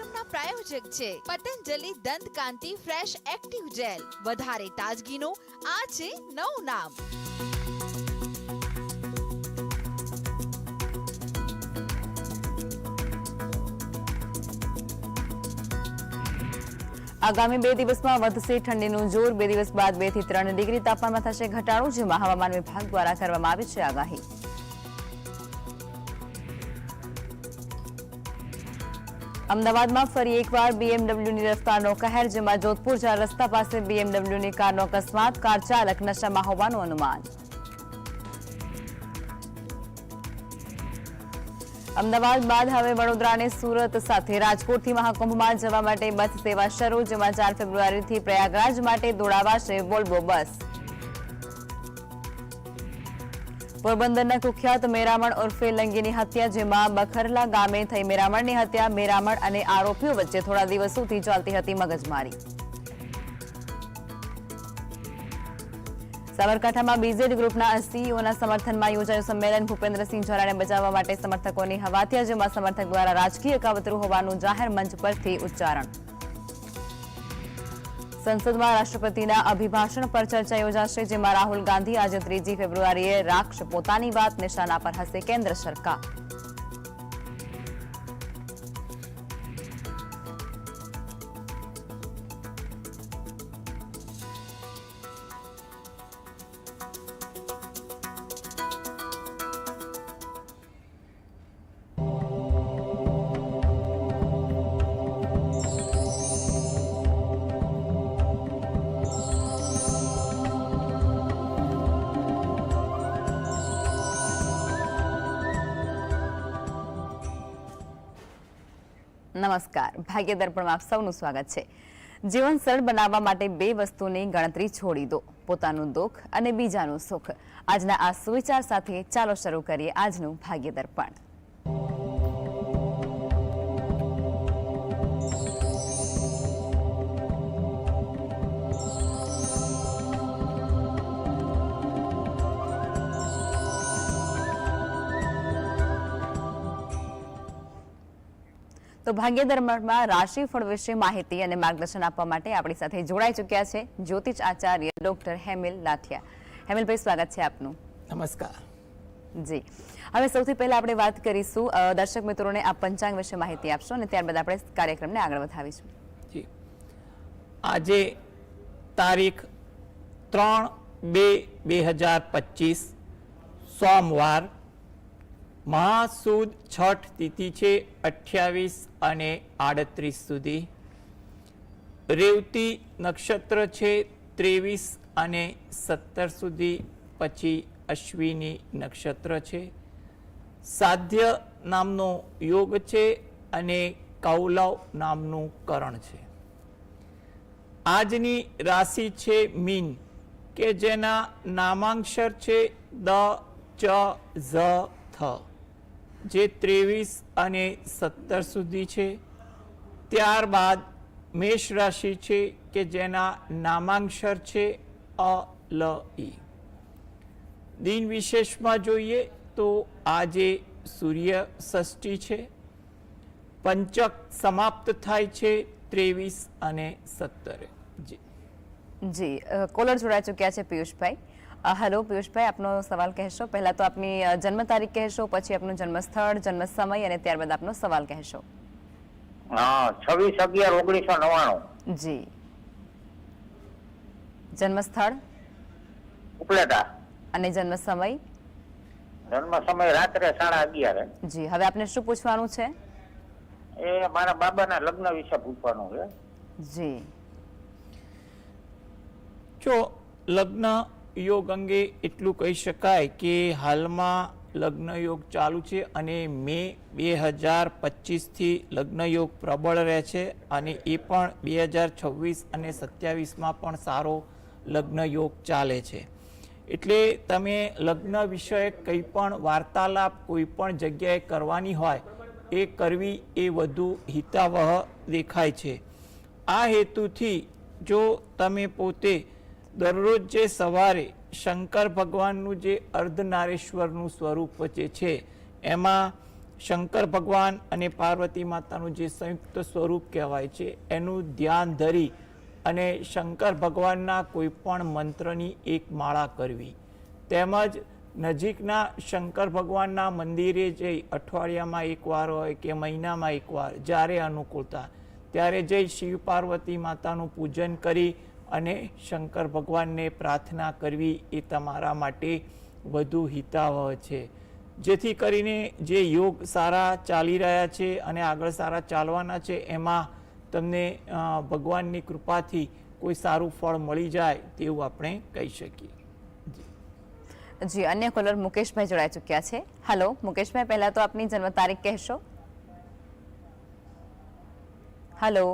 કાર્યક્રમના પ્રાયોજક છે. પતંજલિ દંત કાંતિ ફ્રેશ એક્ટિવ જેલ. વધારે તાજગીનો આ છે નવું નામ. આગામી બે દિવસમાં વધશે ઠંડીનું જોર. બે દિવસ બાદ બેથી ત્રણ ડિગ્રી તાપમાનમાં થશે ઘટાડો, જેમાં હવામાન વિભાગ દ્વારા કરવામાં આવી છે આગાહી. અમદાવાદમાં ફરી એકવાર બીએમડબ્લ્યુની રસ્તાનો કહેર, જેમાં જોધપુર ચાર રસ્તા પાસે બીએમડબ્લ્યુની કારનો અકસ્માત, કાર ચાલક નશામાં હોવાનું અનુમાન. અમદાવાદ બાદ હવે વડોદરાને સુરત સાથે રાજકોટથી મહાકુંભમાં જવા માટે બસ સેવા શરૂ, જેમાં ચાર ફેબ્રુઆરીથી પ્રયાગરાજ માટે દોડાવાશે વોલ્વો બસ. પોરબંદરના કુખ્યાત મેરામણ ઉર્ફે લંગીની હત્યા, જેમાં બખરલા ગામે થઈ મેરામણની હત્યા, મેરામણ અને આરોપીઓ વચ્ચે થોડા દિવસોથી ચાલતી હતી મગજમારી. સાબરકાંઠામાં બીઝેડ ગ્રુપના સીઈઓના સમર્થનમાં યોજાયું સંમેલન. ભૂપેન્દ્રસિંહ ઝાલાને બચાવવા માટે સમર્થકોની હવાથિયા, જેમાં સમર્થક દ્વારા રાજકીય કાવતરું હોવાનું જાહેર મંચ પરથી ઉચ્ચારણ. સંસદમાં રાષ્ટ્રપતિના અભિભાષણ પર ચર્ચા યોજાશે, જેમાં રાહુલ ગાંધી આજે ત્રીજી ફેબ્રુઆરીએ રાખશે પોતાની વાત નિશાના પર હશે કેન્દ્ર સરકાર. નમસ્કાર. ભાગ્ય દર્પણમાં આપ સૌનું સ્વાગત છે. જીવન સરળ બનાવવા માટે બે વસ્તુની ગણતરી છોડી દો. પોતાનું દુઃખ અને બીજાનું સુખ. આજના આ સુવિચાર સાથે ચાલો શરૂ કરીએ આજનું ભાગ્ય દર્પણ. તો ભાગ્યધર્મમાં રાશિફળ વિશે માહિતી અને માર્ગદર્શન આપવા માટે આપણી સાથે જોડાઈ ચૂક્યા છે જ્યોતિષ આચાર્ય ડોક્ટર હેમિલ લાઠિયા હેમિલભાઈ સ્વાગત છે આપનું. નમસ્કાર. જી. હવે સૌથી પહેલા આપણે વાત કરીશું દર્શક મિત્રોને આ પંચાંગ વિશે માહિતી આપશો અને ત્યારબાદ આપણે કાર્યક્રમને આગળ વધાવીશું. જી. આજે તારીખ ત્રણ બે બે હજાર પચીસ સોમવાર મહાસુદ છઠ તિથિ છે અઠ્યાવીસ અને આડત્રીસ સુધી. રેવતી નક્ષત્ર છે ત્રેવીસ અને સત્તર સુધી, પછી અશ્વિની નક્ષત્ર છે. સાધ્ય નામનો યોગ છે અને કૌલવ નામનું કરણ છે. આજની રાશિ છે મીન, કે જેના નામાંક્ષર છે દ, ચ, ઝ, થ. જે ત્રેવીસ અને સત્તર સુધી છે, ત્યારબાદ મેષ રાશિ છે કે જેના નામાંક્ષર છે અ, લ ઈ દિન વિશેષમાં જોઈએ તો આજે સૂર્ય ષષ્ઠી છે, પંચક સમાપ્ત થાય છે ત્રેવીસ અને સત્તરે. જી. જી કોલર જોડાઈ ચૂક્યા છે પિયુષભાઈ. હેલો પિયુષભાઈ આપનો સવાલ કહેશો. પહેલા તો આપની જન્મ તારીખ કહેશો પછી આપનું જન્મ સ્થળ જન્મ સમય અને ત્યારબાદ આપનો સવાલ કહેશો. હા છવ્વીસ અગિયાર ઓગણીસો નવ્વાણું. જી. જન્મ સ્થળ ઉપલેટા. અને જન્મ સમય જન્મ સમય રાત્રે સાડા અગિયાર. જી હવે આપને શું પૂછવાનું છે? એ મારા બાબાના લગ્ન વિશે પૂછવાનું છે. જી. જો લગ્ન યોગ અંગે એટલું કહી શકાય કે હાલમાં લગ્ન યોગ ચાલુ છે અને મે બે હજાર પચીસથી લગ્ન યોગ પ્રબળ રહે છે અને એ પણ બે હજાર છવ્વીસ અને સત્યાવીસમાં પણ સારો લગ્ન યોગ ચાલે છે. એટલે તમે લગ્ન વિષયક કંઈ પણ વાર્તાલાપ કોઈ પણ જગ્યાએ કરવાની હોય, એ કરવી એ વધુ હિતાવહ દેખાય છે. આ હેતુથી જો તમે પોતે દરરોજ જે સવારે શંકર ભગવાનનું જે અર્ધનારેશ્વરનું સ્વરૂપ જે છે, એમાં શંકર ભગવાન અને પાર્વતી માતાનું જે સંયુક્ત સ્વરૂપ કહેવાય છે, એનું ધ્યાન ધરી અને શંકર ભગવાનના કોઈ પણ મંત્રની એક માળા કરવી. તેમજ નજીકના શંકર ભગવાનના મંદિરે જઈ અઠવાડિયામાં એકવાર હોય કે મહિનામાં એકવાર જ્યારે અનુકૂળતા, ત્યારે જઈ શિવ પાર્વતી માતાનું પૂજન કરી અને શંકર ભગવાનને પ્રાર્થના કરવી એ તમારા માટે વધુ હિતાવહ છે. જેથી કરીને જે યોગ સારા ચાલી રહ્યા છે અને આગળ સારા ચાલવાના છે, એમાં તમને ભગવાનની કૃપાથી કોઈ સારું ફળ મળી જાય તેવું આપણે કહી શકીએ. જી, અન્ય કોલર મુકેશભાઈ જોડાઈ ચૂક્યા છે. હલો, મુકેશભાઈ, પહેલા તો આપની જન્મ તારીખ કહેશો. હલો.